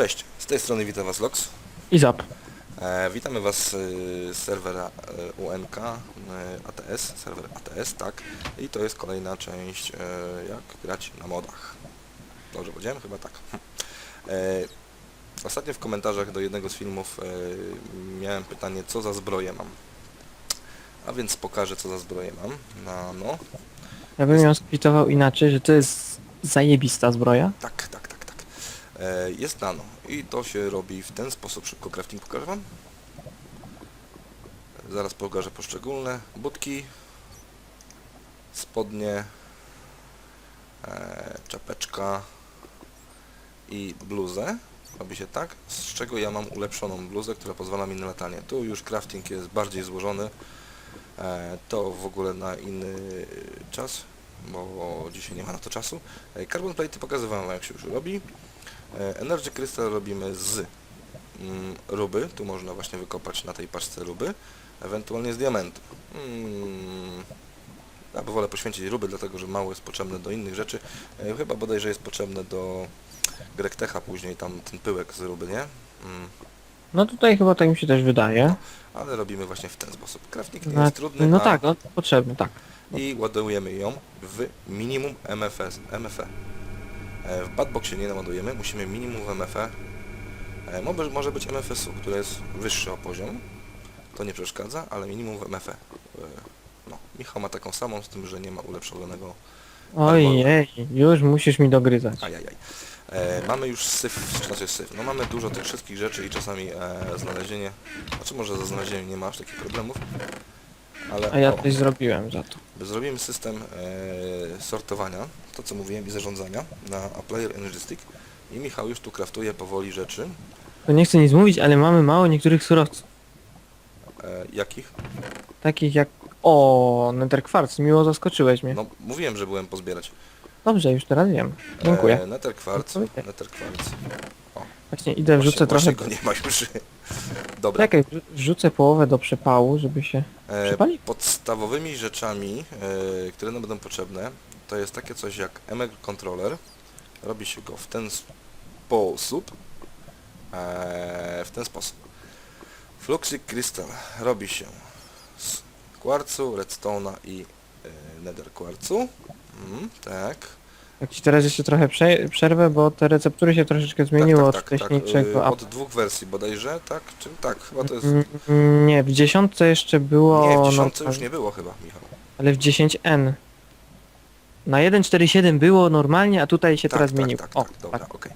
Cześć, z tej strony witam Was Lox. I zap. E, witamy Was z serwera e, UNK e, ATS, serwer ATS, tak. I to jest kolejna część, e, jak grać na modach. Dobrze powiedziałem? Chyba tak. E, ostatnio w komentarzach do jednego z filmów e, miałem pytanie, co za zbroję mam. A więc pokażę, co za zbroję mam. Nano. Ja bym ją skwitował inaczej, że to jest zajebista zbroja. Tak. E, jest nano i to się robi w ten sposób. Szybko crafting pokażę wam. Zaraz pokażę poszczególne. Budki, spodnie, e, czapeczka i bluzę. Robi się tak, z czego ja mam ulepszoną bluzę, która pozwala mi na latanie. Tu już crafting jest bardziej złożony. E, to w ogóle na inny czas, bo dzisiaj nie ma na to czasu. E, Carbon plate pokazywałem jak się już robi. E, Energy Crystal robimy z mm, ruby, tu można właśnie wykopać na tej paczce ruby, ewentualnie z diamentu. Mm, ja wolę poświęcić ruby, dlatego że mało jest potrzebne do innych rzeczy. E, Chyba bodajże jest potrzebne do Grektecha później, tam ten pyłek z ruby, nie? Mm, No tutaj chyba tak mi się też wydaje. ale robimy właśnie w ten sposób. Crafting nie No, jest trudny, no a- tak, no potrzebny, tak. i ładujemy ją w minimum MFS, MFE. E, W badboxie nie naładujemy, musimy minimum w MFE. E, Może, być MFS-u, który jest wyższy o poziom. To nie przeszkadza, ale minimum w MFE. E, No, Michał ma taką samą, z tym, że nie ma ulepszonego Ojej, już musisz mi dogryzać. Ajajaj. E, mamy już syf, czy znaczy syf. No mamy dużo tych wszystkich rzeczy i czasami e, znalezienie, znaczy może za znalezieniem nie masz takich problemów, ale A ja o, coś zrobiłem za to. Zrobimy system e, sortowania, to co mówiłem i zarządzania na A Player Energy Stick i Michał już tu kraftuje powoli rzeczy. To nie chcę nic mówić, ale mamy mało niektórych surowców. E, jakich? Takich jak... O, Nether Quartz, miło zaskoczyłeś mnie. No mówiłem, że byłem pozbierać. Dobrze, już teraz wiem. Dziękuję. E, Nether Quartz. Nether Quartz. Właśnie idę, wrzucę trochę... go nie ma już. Dobra. Czekaj, wrzu- wrzucę połowę do przepału, żeby się... E, Przypali? podstawowymi rzeczami, e, które nam będą potrzebne, to jest takie coś jak ML Controller. Robi się go w ten sposób. E, w ten sposób. Fluxy Crystal robi się z kwarcu, redstone'a i e, nether kwarcu. Mm, tak. Jak ci teraz jeszcze trochę prze przerwę, bo te receptury się troszeczkę zmieniły od tak, tak, tak. wcześniejszego. A- Od dwóch wersji bodajże, tak? Czy tak, chyba to jest... Mm, Nie, w dziesiątce jeszcze było... Nie, w no, dziesiątce już nie było chyba, Michał. Ale w 10N. Na 1.4.7 było normalnie, a tutaj się Tak, teraz tak, zmieniło. tak, o, tak, dobra, tak, okej.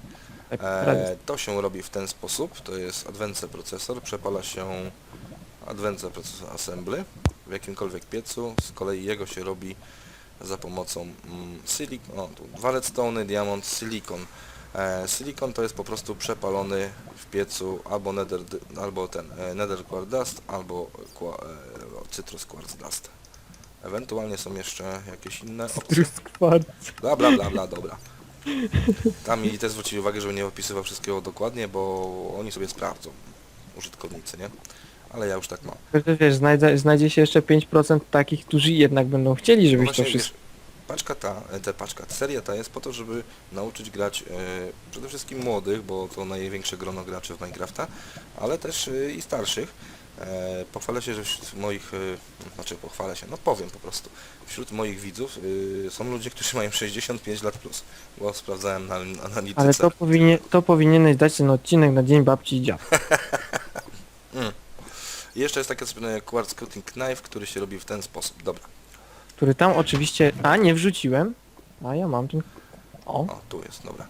tak, teraz jest. E, to się robi w ten sposób, to jest Advanced Processor, przepala się Advanced Processor Assembly w jakimkolwiek piecu, z kolei jego się robi za pomocą mm, silikon, o tu dwa redstone, diamond, silikon. E, silikon to jest po prostu przepalony w piecu albo nether, albo ten e, nether quartz dust, albo kwa, e, citrus quartz dust. Ewentualnie są jeszcze jakieś inne opcje. Bla bla bla bla, dobra. Tam mi też zwrócili uwagę, żebym nie opisywał wszystkiego dokładnie, bo oni sobie sprawdzą, użytkownicy, nie? Ale ja już tak mam. Tylko Wiesz, znajdzie, znajdzie się jeszcze 5% takich, którzy jednak będą chcieli, No żebyś właśnie, to wszystko... wiesz, paczka ta, e, ta paczka, seria ta jest po to, żeby nauczyć grać e, przede wszystkim młodych, bo to największe grono graczy w Minecrafta, ale też e, i starszych. E, pochwalę się, że wśród moich, e, znaczy pochwalę się, no powiem po prostu, wśród moich widzów e, są ludzie, którzy mają 65 lat plus, bo sprawdzałem na analityce. Ale to, powinie, to powinieneś dać ten odcinek na dzień babci i dziadka. I jeszcze jest takie sobie quartz cutting knife, który się robi w ten sposób. Dobra. Który tam oczywiście... A, nie wrzuciłem. A ja mam ten... O, O, tu jest, dobra.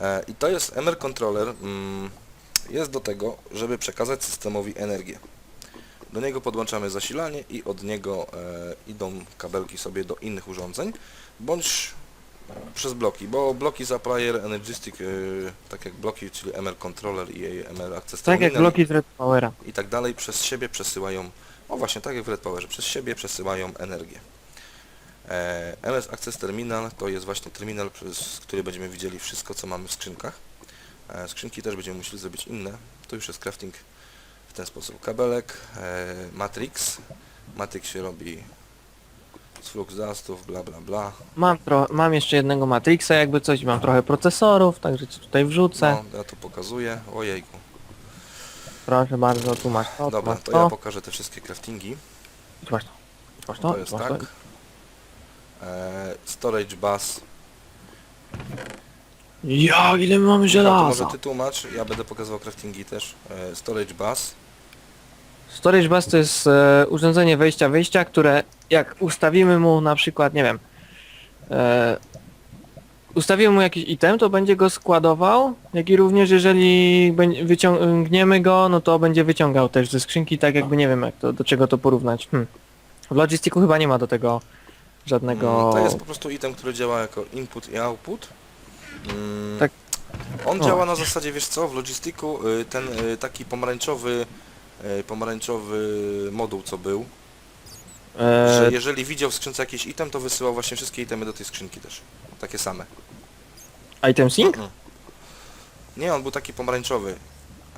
E, I to jest MR Controller. Mm, jest do tego, żeby przekazać systemowi energię. Do niego podłączamy zasilanie i od niego e, idą kabelki sobie do innych urządzeń, bądź przez bloki, bo bloki za Player Energy Stick, e, tak jak bloki, czyli MR Controller i MR Access tak jak Terminal bloki z Red Powera. i tak dalej przez siebie przesyłają, o właśnie tak jak w Red Powerze, przez siebie przesyłają energię. E, MS Access Terminal to jest właśnie terminal, przez który będziemy widzieli wszystko, co mamy w skrzynkach. E, skrzynki też będziemy musieli zrobić inne. To już jest crafting w ten sposób. Kabelek, e, Matrix. Matrix się robi flux dustów, bla bla bla. Mam, tro mam jeszcze jednego Matrixa, jakby coś, mam trochę procesorów, także ci tutaj wrzucę. No, ja to pokazuję. Ojejku. Proszę bardzo, tu masz to, tu Dobra, masz to to, ja pokażę te wszystkie craftingi. tu masz to, tu masz to, To jest masz tak. to. E, storage bus. Ja, ile my mamy to może żelaza! ty tłumacz, ja będę pokazywał craftingi też. E, storage bus. Storage bus to jest e, urządzenie wejścia-wyjścia, które jak ustawimy mu na przykład, nie wiem, e, ustawimy mu jakiś item, to będzie go składował, jak i również jeżeli wyciągniemy go, no to będzie wyciągał też ze skrzynki, tak jakby nie wiem jak to, do czego to porównać. Hm. W Logistiku chyba nie ma do tego żadnego... Mm, To jest po prostu item, który działa jako input i output. Mm, Tak. On O. działa na zasadzie, wiesz co, w Logistiku y, ten y, taki pomarańczowy y, pomarańczowy moduł co był, że E, jeżeli widział w skrzynce jakiś item, to wysyłał właśnie wszystkie itemy do tej skrzynki też. Takie same. item sync? Mm. Nie, on był taki pomarańczowy.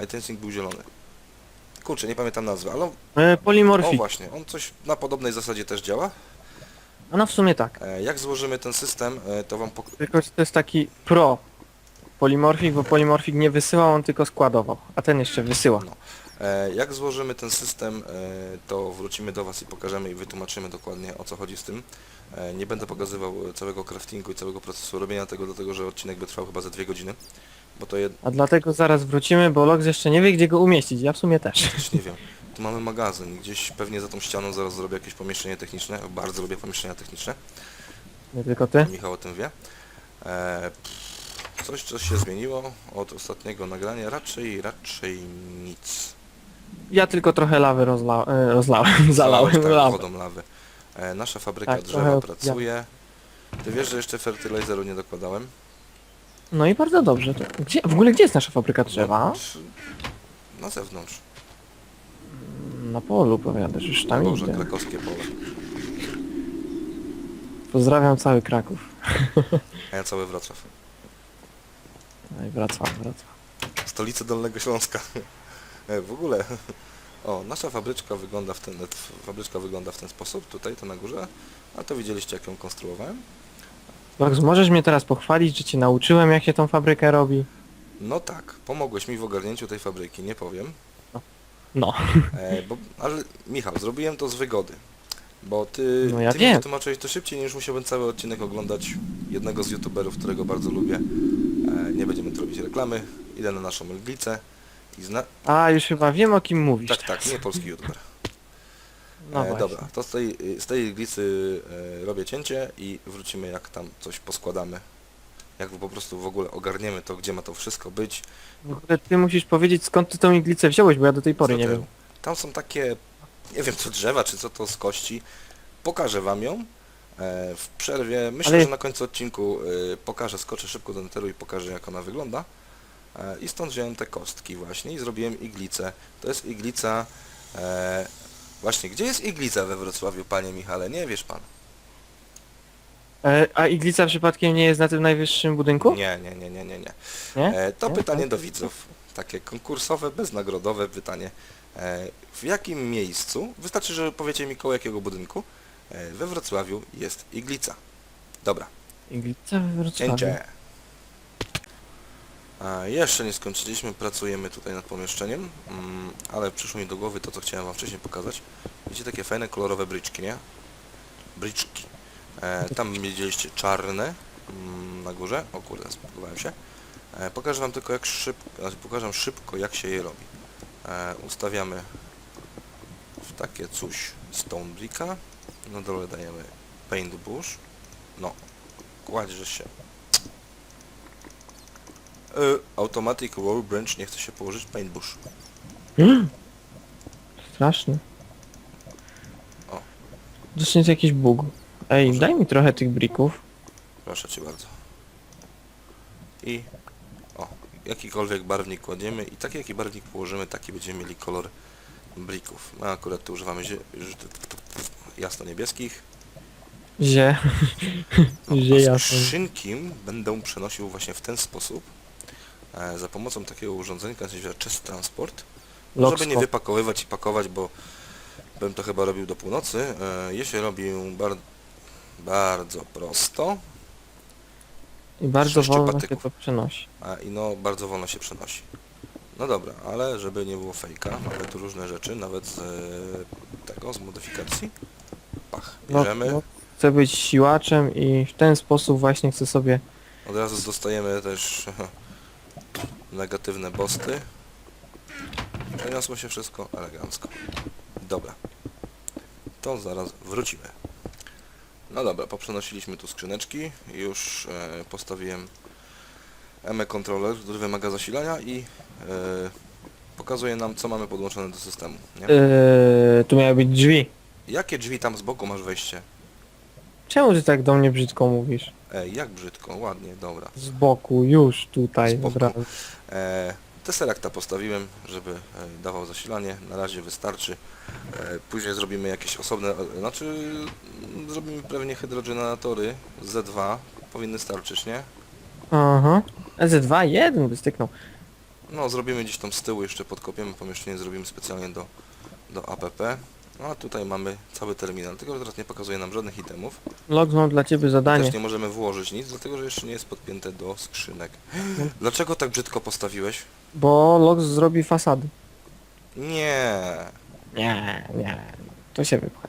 Item sync był zielony. Kurczę, nie pamiętam nazwy, ale E, o właśnie, on coś na podobnej zasadzie też działa. No w sumie tak. E, Jak złożymy ten system, e, to wam pok- Tylko że to jest taki pro polymorphic, bo polymorphic nie wysyłał, on tylko składował, a ten jeszcze wysyła. No. E, Jak złożymy ten system, e, to wrócimy do Was i pokażemy i wytłumaczymy dokładnie o co chodzi z tym. E, Nie będę pokazywał całego craftingu i całego procesu robienia tego, dlatego że odcinek by trwał chyba za dwie godziny, bo to jed... A dlatego zaraz wrócimy, bo Logs jeszcze nie wie gdzie go umieścić, ja w sumie też. nie wiem. Tu mamy magazyn, gdzieś pewnie za tą ścianą zaraz zrobię jakieś pomieszczenie techniczne, bardzo lubię pomieszczenia techniczne, Nie tylko ty. Michał o tym wie. E, pff, Coś, co się zmieniło od ostatniego nagrania, raczej, raczej nic. Ja tylko trochę lawy rozla e, rozlałem, zalałem tak, lawę. wodą lawy. E, nasza fabryka Tak, drzewa trochę pracuje. Ty wiesz, że jeszcze fertylizeru nie dokładałem? No i bardzo dobrze. To, gdzie, w ogóle gdzie jest nasza fabryka drzewa? Na zewnątrz. Na polu powiadasz, już tam Boże, idę. krakowskie pole. Pozdrawiam cały Kraków. A ja cały Wrocław. No i Wrocław, Wrocław. Stolica Dolnego Śląska. E, w ogóle. O, nasza fabryczka wygląda w ten, f- fabryczka wygląda w ten sposób, tutaj to na górze. A to widzieliście jak ją konstruowałem? Logs, możesz mnie teraz pochwalić, że cię nauczyłem jak się tą fabrykę robi? No tak, pomogłeś mi w ogarnięciu tej fabryki, nie powiem. No. E, bo, ale Michał, zrobiłem to z wygody. Bo ty, No ja ty mi wiem. wytłumaczyłeś to szybciej niż musiałbym cały odcinek oglądać jednego z youtuberów, którego bardzo lubię. E, nie będziemy tu robić reklamy. Idę na naszą Elglicę i zna... A, już chyba wiem o kim mówisz. Tak, tak, nie polski youtuber. No e, właśnie. dobra, to z tej, z tej Elglicy e, robię cięcie i wrócimy jak tam coś poskładamy. Jak po prostu w ogóle ogarniemy to, gdzie ma to wszystko być. W ogóle ty musisz powiedzieć skąd ty tą iglicę wziąłeś, bo ja do tej pory Co nie ty? wiem. Tam są takie, nie wiem co drzewa, czy co to z kości. Pokażę wam ją e, w przerwie. Myślę, Ale- że na końcu odcinku e, pokażę, skoczę szybko do neteru i pokażę jak ona wygląda. E, I stąd wziąłem te kostki właśnie i zrobiłem iglicę. To jest iglica... E, właśnie, gdzie jest iglica we Wrocławiu, panie Michale? Nie wiesz pan? E, a iglica przypadkiem nie jest na tym najwyższym budynku? Nie, nie, nie, nie, nie, nie. Nie? E, to Nie? pytanie do widzów. Takie konkursowe, beznagrodowe pytanie. E, w jakim miejscu, wystarczy, że powiecie mi koło jakiego budynku, e, we Wrocławiu jest iglica. Dobra, Iglica we Wrocławiu. cięcie. A, jeszcze nie skończyliśmy, pracujemy tutaj nad pomieszczeniem, mm, ale przyszło mi do głowy to, co chciałem wam wcześniej pokazać. Widzicie takie fajne, kolorowe bryczki, nie? Bryczki. E, tam widzieliście czarne mm, na górze. O kurde, zbudowałem się. E, pokażę wam tylko jak szybko, znaczy pokażę szybko jak się je robi. E, ustawiamy w takie coś stone bricka. Na dole dajemy paint bush. No, kładzie się. E, automatic roll branch nie chce się położyć paint bush. Straszny. O. Zresztą jest jakiś bóg. Ej, Może. daj mi trochę tych brików. Proszę cię bardzo. I jakikolwiek barwnik kładziemy i taki jaki barwnik położymy, taki będziemy mieli kolor brików. My akurat tu używamy jasno-niebieskich. Zie. No, Zie jasno. skrzynki będę przenosił właśnie w ten sposób. E, za pomocą takiego urządzenia, nazywa Chest Transport. No, żeby nie wypakowywać i pakować, bo bym to chyba robił do północy. E, je się robił bar... Bardzo prosto. I bardzo Sześciu wolno patyków. się to przenosi. A i no bardzo wolno się przenosi. No dobra, ale żeby nie było fejka, mamy tu różne rzeczy, nawet z e, tego, z modyfikacji. Pach, No, bierzemy. no, chcę być siłaczem i w ten sposób właśnie chcę sobie... Od razu dostajemy też negatywne bosty. Przeniosło się wszystko elegancko. Dobra. To zaraz wrócimy. No dobra, poprzenosiliśmy tu skrzyneczki. Już e, postawiłem ME controller, który wymaga zasilania i e, pokazuje nam co mamy podłączone do systemu. Nie? Yy, tu miały być drzwi. Jakie drzwi tam z boku masz wejście? Czemu ty tak do mnie brzydko mówisz? Ej, jak brzydko, ładnie, dobra. Z boku, już tutaj Z boku. od razu. E, Tesseracta postawiłem, żeby e, dawał zasilanie. Na razie wystarczy. E, później zrobimy jakieś osobne, znaczy mm, zrobimy pewnie hydrogenatory Z2. Powinny starczyć, nie? Aha. Z2, jeden by styknął. No, zrobimy gdzieś tam z tyłu jeszcze podkopiemy pomieszczenie, zrobimy specjalnie do, do APP. No a tutaj mamy cały terminal, tylko że teraz nie pokazuje nam żadnych itemów. Logs mam dla ciebie zadanie. Też nie możemy włożyć nic, dlatego że jeszcze nie jest podpięte do skrzynek. Dlaczego tak brzydko postawiłeś? Bo Logs zrobi fasady. Nie. Nie, nie. To się wypcha.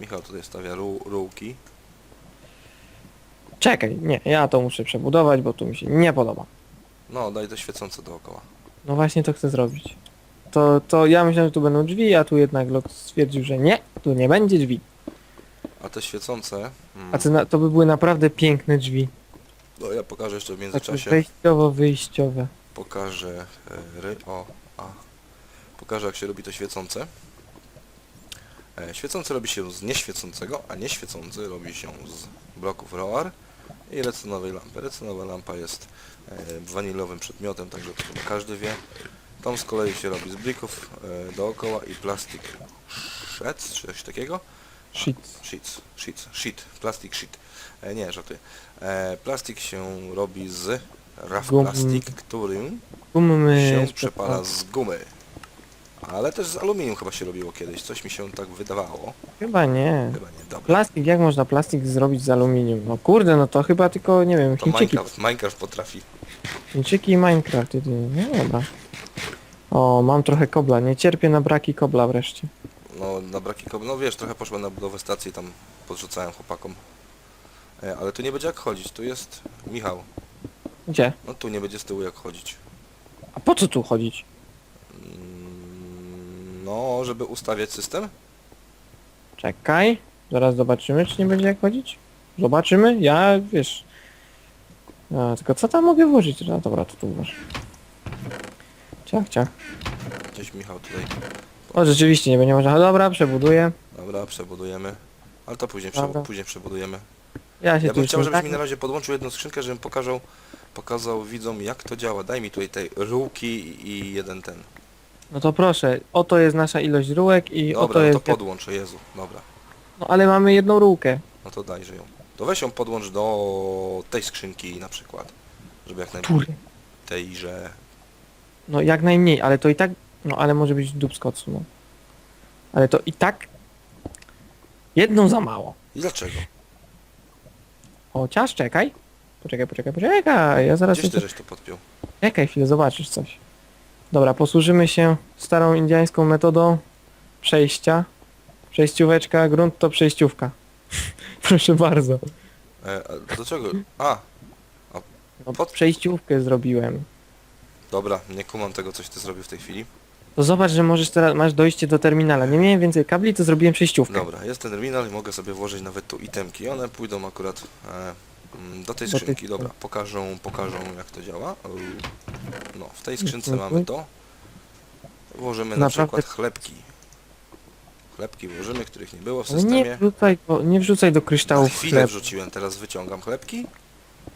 Michał tutaj stawia ru, rułki. Czekaj, nie, ja to muszę przebudować, bo tu mi się nie podoba. No, daj to świecące dookoła. No właśnie to chcę zrobić. To, to ja myślałem, że tu będą drzwi, a tu jednak Logs stwierdził, że nie, tu nie będzie drzwi. A te świecące... Mm, A to, na, to by były naprawdę piękne drzwi. No ja pokażę jeszcze w międzyczasie. wejściowo-wyjściowe. Pokażę e, ry... O, a. Pokażę jak się robi to świecące. E, świecące robi się z nieświecącego, a nieświecący robi się z bloków ROAR i recetynowej lampy. Recetynowa lampa jest e, wanilowym przedmiotem, także to chyba każdy wie. Tą z kolei się robi z blików e, dookoła i plastik sheds, czy coś takiego. Shit. Sheets, sheets, sheet, plastic sheet. E, nie, żartuję. E, plastik się robi z rough Gum- plastic, którym Gumy się przepala z gumy. Ale też z aluminium chyba się robiło kiedyś, coś mi się tak wydawało. Chyba nie. Chyba nie, dobra. Plastik, jak można plastik zrobić z aluminium? No kurde, no to chyba tylko, nie wiem, To Chińczyki. Minecraft, Minecraft potrafi. Chińczyki i Minecraft. jedynie. No dobra. O, mam trochę kobla. Nie cierpię na braki kobla wreszcie. No na braki kob... No wiesz, trochę poszłem na budowę stacji, tam podrzucałem chłopakom. E, ale tu nie będzie jak chodzić, tu jest Michał. Gdzie? No tu nie będzie z tyłu jak chodzić. A po co tu chodzić? Mm, No, żeby ustawiać system? Czekaj. Zaraz zobaczymy, czy nie będzie jak chodzić. Zobaczymy. Ja, wiesz... A, tylko co tam mogę włożyć? No dobra, to tu włożę. Ciach, ciach. Gdzieś Michał tutaj. O, rzeczywiście nie będzie można. Dobra, przebuduję. Dobra, przebudujemy. Ale to później, prze... Dobra. później przebudujemy. Ja się Ja tu bym już chciał, żebyś mi na razie podłączył jedną skrzynkę, żebym pokazał, pokazał widzom jak to działa. Daj mi tutaj tej rułki i jeden ten. No to proszę, oto jest nasza ilość rółek i Dobra, oto no to jest... podłączę, Jezu, dobra. No ale mamy jedną rółkę. No to dajże ją. To weź ją podłącz do tej skrzynki na przykład. Żeby jak najbardziej Tury. tejże... No jak najmniej, ale to i tak... No ale może być dupskotsu, no. Ale to i tak... Jedną za mało. I dlaczego? Chociaż czekaj. Poczekaj, poczekaj, poczekaj. Ja zaraz... Gdzieś ty jeszcze- żeś to podpiął. Czekaj chwilę, zobaczysz coś. Dobra, posłużymy się starą indiańską metodą przejścia. Przejścióweczka, grunt to przejściówka. Proszę bardzo. E, a dlaczego? A, No, Pod- Przejściówkę zrobiłem. dobra, nie kumam tego coś ty zrobił w tej chwili. To zobacz, że możesz teraz, masz dojście do terminala. Nie miałem więcej kabli, to zrobiłem przejściówkę. Dobra, jest ten terminal i mogę sobie włożyć nawet tu itemki. One pójdą akurat e, mm, do tej Do tej skrzynki. Dobra, pokażą, pokażą jak to działa. No, w tej skrzynce Mhm. mamy to. Włożymy na Naprawdę- przykład chlebki. Chlebki włożymy, których nie było w Ale nie systemie. wrzucaj, do, nie wrzucaj do Na kryształów chwilę chleb. wrzuciłem, teraz wyciągam chlebki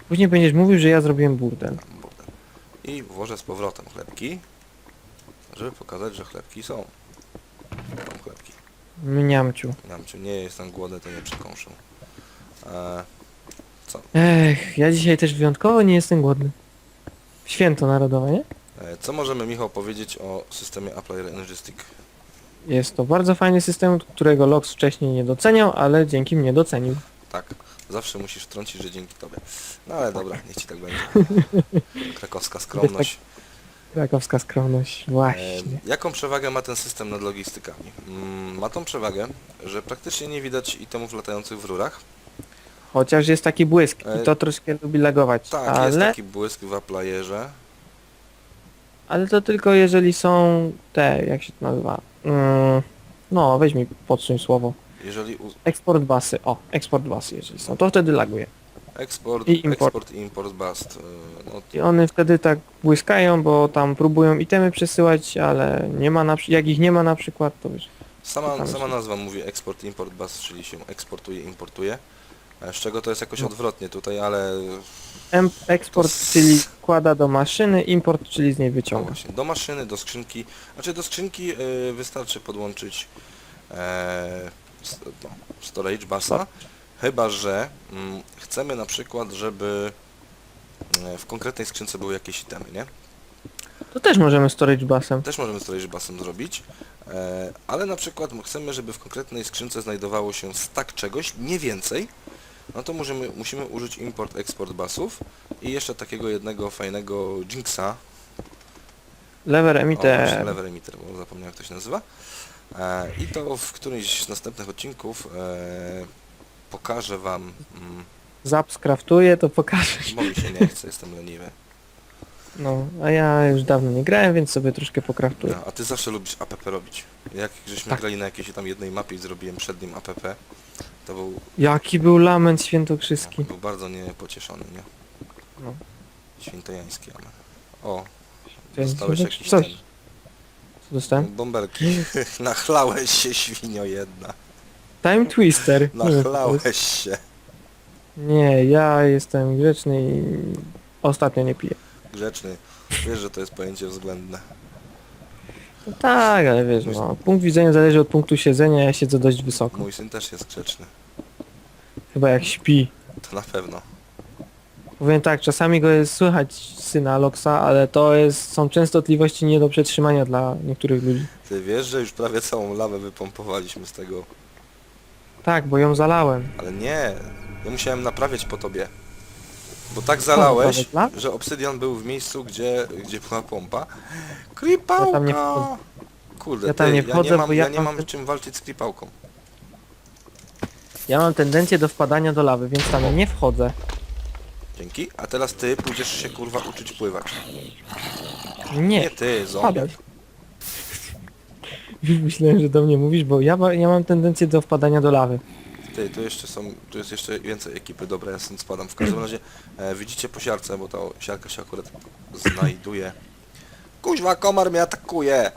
Później będziesz mówił, że ja zrobiłem burdel. i włożę z powrotem chlebki, żeby pokazać, że chlebki są. Mam chlebki. Mniamciu. Namciu, nie jestem głodny, to nie przekąszę. E, Ech, ja dzisiaj też wyjątkowo nie jestem głodny. Święto narodowe, nie? E, Co możemy, Michał, powiedzieć o systemie Apply Energy Stick? Jest to bardzo fajny system, którego Lox wcześniej nie doceniał, ale dzięki mnie docenił. Tak, zawsze musisz wtrącić, że dzięki tobie. No ale dobra, niech ci tak będzie. Krakowska skromność. Krakowska skromność, E, właśnie. jaką przewagę ma ten system nad logistykami? Mm, ma tą przewagę, że praktycznie nie widać itemów latających w rurach. Chociaż jest taki błysk E, i to troszkę lubi lagować, Tak, jest ale, taki błysk w aplayerze. ale to tylko jeżeli są te, jak się to nazywa, mm, no weź mi podsuń słowo, Jeżeli u... eksport basy, o, eksport basy jeżeli są, to wtedy laguje. Eksport, I import. eksport import bust. e, No, I one wtedy tak błyskają, bo tam próbują itemy przesyłać, ale nie ma na, przy- jak ich nie ma na przykład, to wiesz, sama, sama nazwa mówi eksport, import bust, czyli się eksportuje, importuje. E, Z czego to jest jakoś No. odwrotnie tutaj, ale Em- eksport, To s- czyli wkłada do maszyny, import, czyli z niej no wyciąga. właśnie, do maszyny, do skrzynki. Znaczy do skrzynki e, wystarczy podłączyć e, s- no, storage busa. Chyba, że mm, chcemy na przykład, żeby e, w konkretnej skrzynce były jakieś itemy, nie? To też możemy storage busem. Też możemy storage busem zrobić, e, ale na przykład chcemy, żeby w konkretnej skrzynce znajdowało się stack czegoś, nie więcej, no to musimy, musimy użyć import-export busów i jeszcze takiego jednego fajnego jinxa, Lever o, emitter. lever emitter, bo zapomniałem jak to się nazywa. E, I to w którymś z następnych odcinków e, pokażę wam, mm, Zap skraftuje, to pokażę. bo mi się nie chce, jestem leniwy. No, a ja już dawno nie grałem, więc sobie troszkę pokraftuję. No, a ty zawsze lubisz APP robić. Jak żeśmy Tak. grali na jakiejś tam jednej mapie i zrobiłem przed nim APP, to był Jaki był lament świętokrzyski. Był bardzo niepocieszony, nie? No. Świętojański, ale... O, dostałeś jakiś coś. ten... Co dostałem? Bąbelki. Nachlałeś się, świnio jedna. Time Twister. Nachlałeś się. Nie, ja jestem grzeczny i ostatnio nie piję. Grzeczny. Wiesz, że to jest pojęcie względne. No tak, ale wiesz, no, punkt widzenia zależy od punktu siedzenia, ja siedzę dość wysoko. Mój syn też jest grzeczny. Chyba jak śpi. To na pewno. Powiem tak, czasami go jest słychać syna Loxa, ale to jest, są częstotliwości nie do przetrzymania dla niektórych ludzi. Ty wiesz, że już prawie całą lawę wypompowaliśmy z tego. Tak, bo ją zalałem. Ale nie. Ja musiałem naprawiać po tobie. Bo tak zalałeś, że obsydian był w miejscu, gdzie, gdzie była pompa. Ja tam nie Kripałka! wchodzę. Kurde, Ja tam ty, nie ja wchodzę, nie mam, bo ja ja nie mam mam czym walczyć z kripałką. Ja mam tendencję do wpadania do lawy, więc tam nie wchodzę. Dzięki. A teraz ty pójdziesz się kurwa uczyć pływać. Nie, Nie ty, zombie. wpadaj. Myślałem, że do mnie mówisz, bo ja, ma- ja mam tendencję do wpadania do lawy. Ty, tu jeszcze są, tu jest jeszcze więcej ekipy, dobra, ja stąd spadam. W każdym razie e, widzicie po siarce, bo ta siarka się akurat znajduje. Kuźwa, komar mnie atakuje!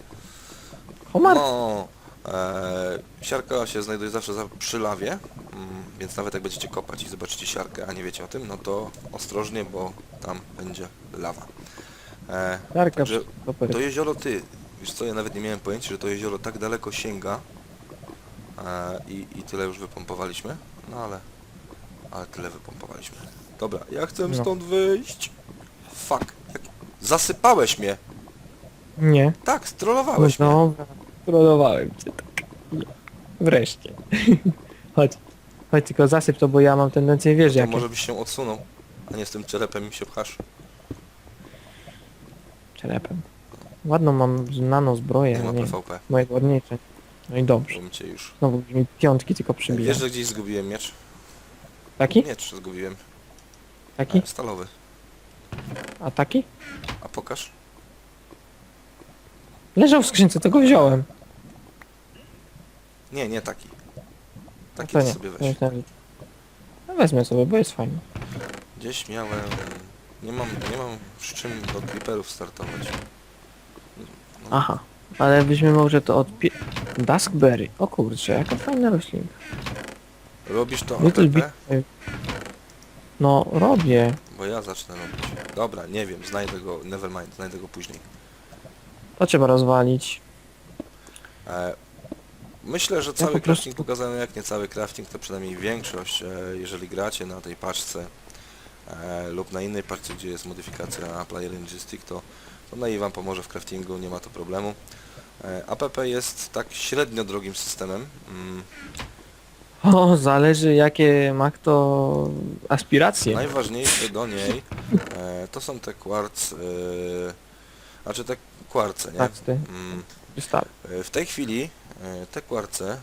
Homar, No, e, siarka się znajduje zawsze za, przy lawie, mm, więc nawet jak będziecie kopać i zobaczycie siarkę, a nie wiecie o tym, no to ostrożnie, bo tam będzie lawa. E, super. To jezioro ty, wiesz co, ja nawet nie miałem pojęcia, że to jezioro tak daleko sięga e, i, i tyle już wypompowaliśmy, no ale, ale tyle wypompowaliśmy. Dobra, ja chcę No. stąd wyjść. Fuck, jak... zasypałeś mnie. Nie. Tak, No strollowałeś mnie. dobra, trolowałem cię tak. Wreszcie. Chodź. Chodź, tylko zasyp to, bo ja mam tendencję, wiesz To jakie. może byś się odsunął, a nie z tym czerepem mi się pchasz. Czerepem. Ładną mam nano zbroję, Nie ma nie, PvP, moje ładniejsze. No i dobrze. cię już... Znowu mi piątki tylko przybija. Wiesz, że gdzieś zgubiłem miecz? Taki? Miecz zgubiłem, Taki? e, stalowy. A taki? A pokaż? Leżał w skrzynce, to go wziąłem. Nie, nie taki. Taki to to nie. sobie to weź. myślałem, że- No wezmę sobie, bo jest fajny. Gdzieś miałem... Nie mam, nie mam z czym do creeperów startować. No, Aha. Ale byśmy może to od... Duskberry. O kurczę, jaka fajna roślinka. Robisz to APP? bit... No, robię. Bo ja zacznę robić. Dobra, nie wiem, znajdę go, nevermind, znajdę go później. To trzeba rozwalić. E, myślę, że cały po prostu- crafting pokazany, jak nie cały crafting, to przynajmniej większość, e, jeżeli gracie na tej paczce e, lub na innej paczce, gdzie jest modyfikacja na Player Logistic, to, to na i wam pomoże w craftingu, nie ma to problemu. E, APP jest tak średnio drogim systemem. Mm, O, zależy jakie ma kto aspiracje. Najważniejsze do niej e, to są te kwarc, e, znaczy te kwarce, nie? Tak, ty. Mm, Wystawy. e, w tej chwili e, te kwarce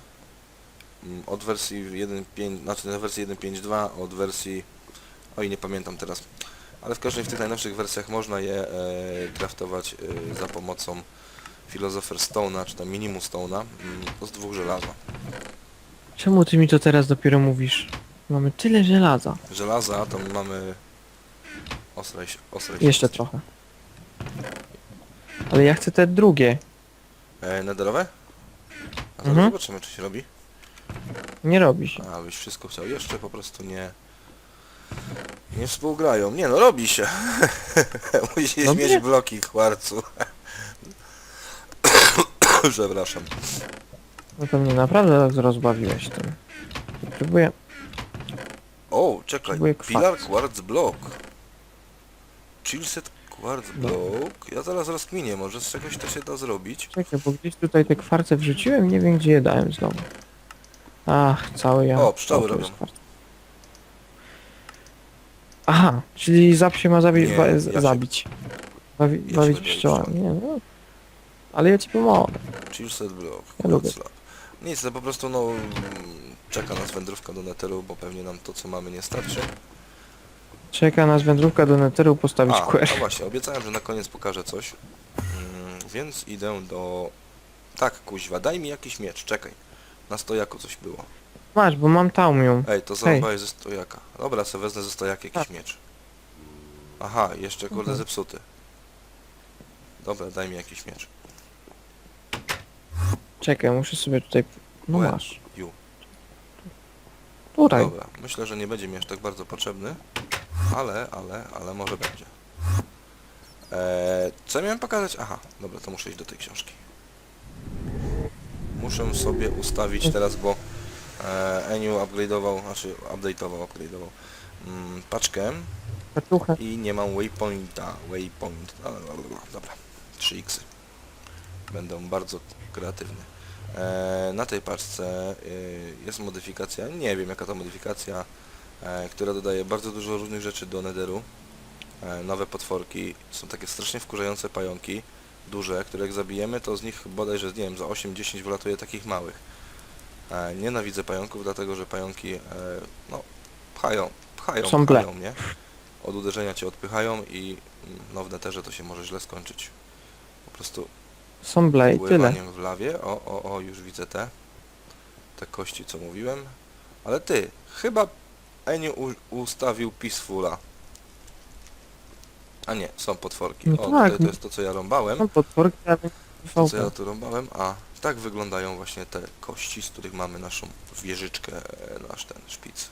mm, od wersji 1.5, znaczy na wersji 1.5.2 od wersji, oj nie pamiętam teraz, ale w każdym w tych najnowszych wersjach można je e, craftować e, za pomocą Philosopher Stone'a, czy tam Minimum Stone'a, mm, to z dwóch żelaza. Czemu ty mi to teraz dopiero mówisz? Mamy tyle żelaza. Żelaza to my mamy ostre, ostre Jeszcze trochę. Ale ja chcę te drugie. E, nederowe? A zaraz Mhm. zobaczymy czy się robi. Nie robi się. A, byś wszystko chciał. Jeszcze po prostu nie... Nie współgrają. Nie no, robi się. Musisz No mieć bloki kwarcu. Przepraszam. No to mnie naprawdę tak rozbawiłeś tym. Próbuję. O, czekaj. Kwarcu. Pilar Quartz Block. Chillset Quartz No. Block. Ja zaraz rozkminię, może z czegoś to się da zrobić. Czekaj, bo gdzieś tutaj te kwarce wrzuciłem, nie wiem gdzie je dałem znowu. Ach, cały ja. O, pszczoły robią. kwarc. Aha, czyli zap się ma zabi Nie, ja z- się- zabić. Bawi ja się bawić pszczoły. Nie, no. Ale ja ci pomogę. Chillset Block. Ja lubię. Lab. Nic, to po prostu no... mm, Czeka nas wędrówka do Netheru, bo pewnie nam to co mamy nie starczy. Czeka nas wędrówka do Netheru postawić A, QR. no właśnie, obiecałem, że na koniec pokażę coś. Mm, więc idę do... Tak, kuźwa, daj mi jakiś miecz, czekaj. Na stojaku coś było. Masz, bo mam taumium. Ej, to zarąbałeś ze stojaka. Dobra, sobie wezmę ze stojaka jakiś miecz. Aha, jeszcze kurde Mhm. zepsuty. Dobra, daj mi jakiś miecz. Czekaj, muszę sobie tutaj... No Łe. masz. Ju. Tutaj. Dobra, myślę, że nie będzie mi aż tak bardzo potrzebny. Ale, ale, ale może będzie. Eee, co miałem pokazać? Aha, dobra, to muszę iść do tej książki. Muszę sobie ustawić teraz, bo Eniu upgrade'ował, znaczy update'ował, upgrade'ował mm, paczkę Kaczuchę. i nie mam waypointa, waypoint, dobra, 3x. Będą bardzo kreatywne. E, na tej paczce y, jest modyfikacja, nie wiem jaka to modyfikacja, e, która dodaje bardzo dużo różnych rzeczy do Netheru. E, nowe potworki, są takie strasznie wkurzające pająki, duże, które jak zabijemy, to z nich bodajże, nie wiem, za 8-10 wylatuje takich małych. E, nienawidzę pająków, dlatego że pająki, e, no, pchają, pchają, Są ble. pchają mnie. Od uderzenia cię odpychają i mm, no w Netherze to się może źle skończyć. Po prostu Są blej, tyle. pływaniem w lawie. O, o, o, już widzę te. Te kości, co mówiłem. Ale ty, chyba Eniu u, ustawił Peacefula. A nie, są potworki. No o, tak, tutaj to jest to, co ja rąbałem. Są potworki, ale To, co ja tu rąbałem. A, tak wyglądają właśnie te kości, z których mamy naszą wieżyczkę, e, nasz ten szpic.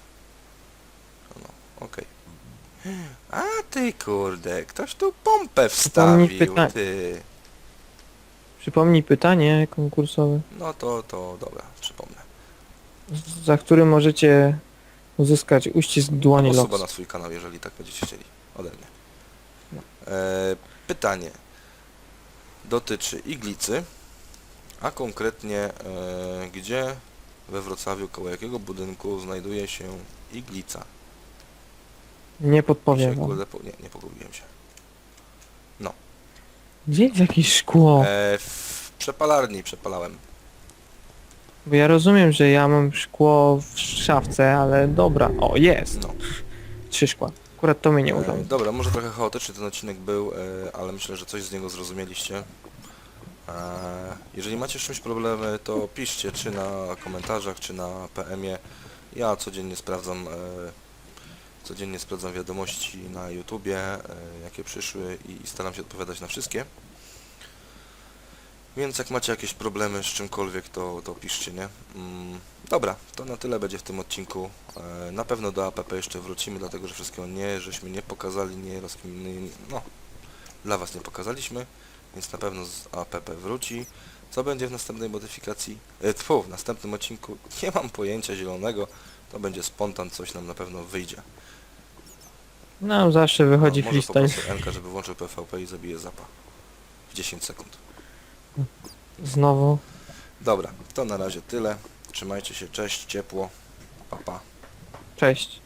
No, okej. A ty kurde, ktoś tu pompę wstawił, pytanie. ty. Przypomnij pytanie konkursowe, No to, to dobra, przypomnę. z- za którym możecie uzyskać uścisk dłoni Osoba na swój kanał, jeżeli tak będziecie chcieli. Ode mnie. No. E, pytanie dotyczy iglicy, a konkretnie e, gdzie we Wrocławiu, koło jakiego budynku znajduje się iglica? Nie podpowiem wam. po, nie, nie pogubiłem się. Gdzie jest jakieś szkło? E, w przepalarni przepalałem. Bo ja rozumiem, że ja mam szkło w szafce, ale dobra. O, jest. No. Trzy szkła. Akurat to mnie nie E, urządzi. dobra, może trochę chaotyczny ten odcinek był, e, ale myślę, że coś z niego zrozumieliście. Jeżeli macie z czymś problemy, to piszcie, czy na komentarzach, czy na PM-ie. Ja codziennie sprawdzam, e, codziennie sprawdzam wiadomości na YouTubie, e, jakie przyszły i staram się odpowiadać na wszystkie. Więc jak macie jakieś problemy z czymkolwiek, to, to piszcie, nie? Mm, dobra, to na tyle będzie w tym odcinku. E, na pewno do APP jeszcze wrócimy, dlatego że wszystkiego nie, żeśmy nie pokazali, nie rozkminili, no, dla Was nie pokazaliśmy, więc na pewno z APP wróci. Co będzie w następnej modyfikacji? E, tfu, w następnym odcinku nie mam pojęcia zielonego, to będzie spontan, coś nam na pewno wyjdzie. No, zawsze wychodzi no, może freestyle. prostu Enka, żeby włączył PvP i zabije zapa. W 10 sekund. Znowu. Dobra, to na razie tyle. Trzymajcie się, cześć, ciepło, pa pa. Cześć.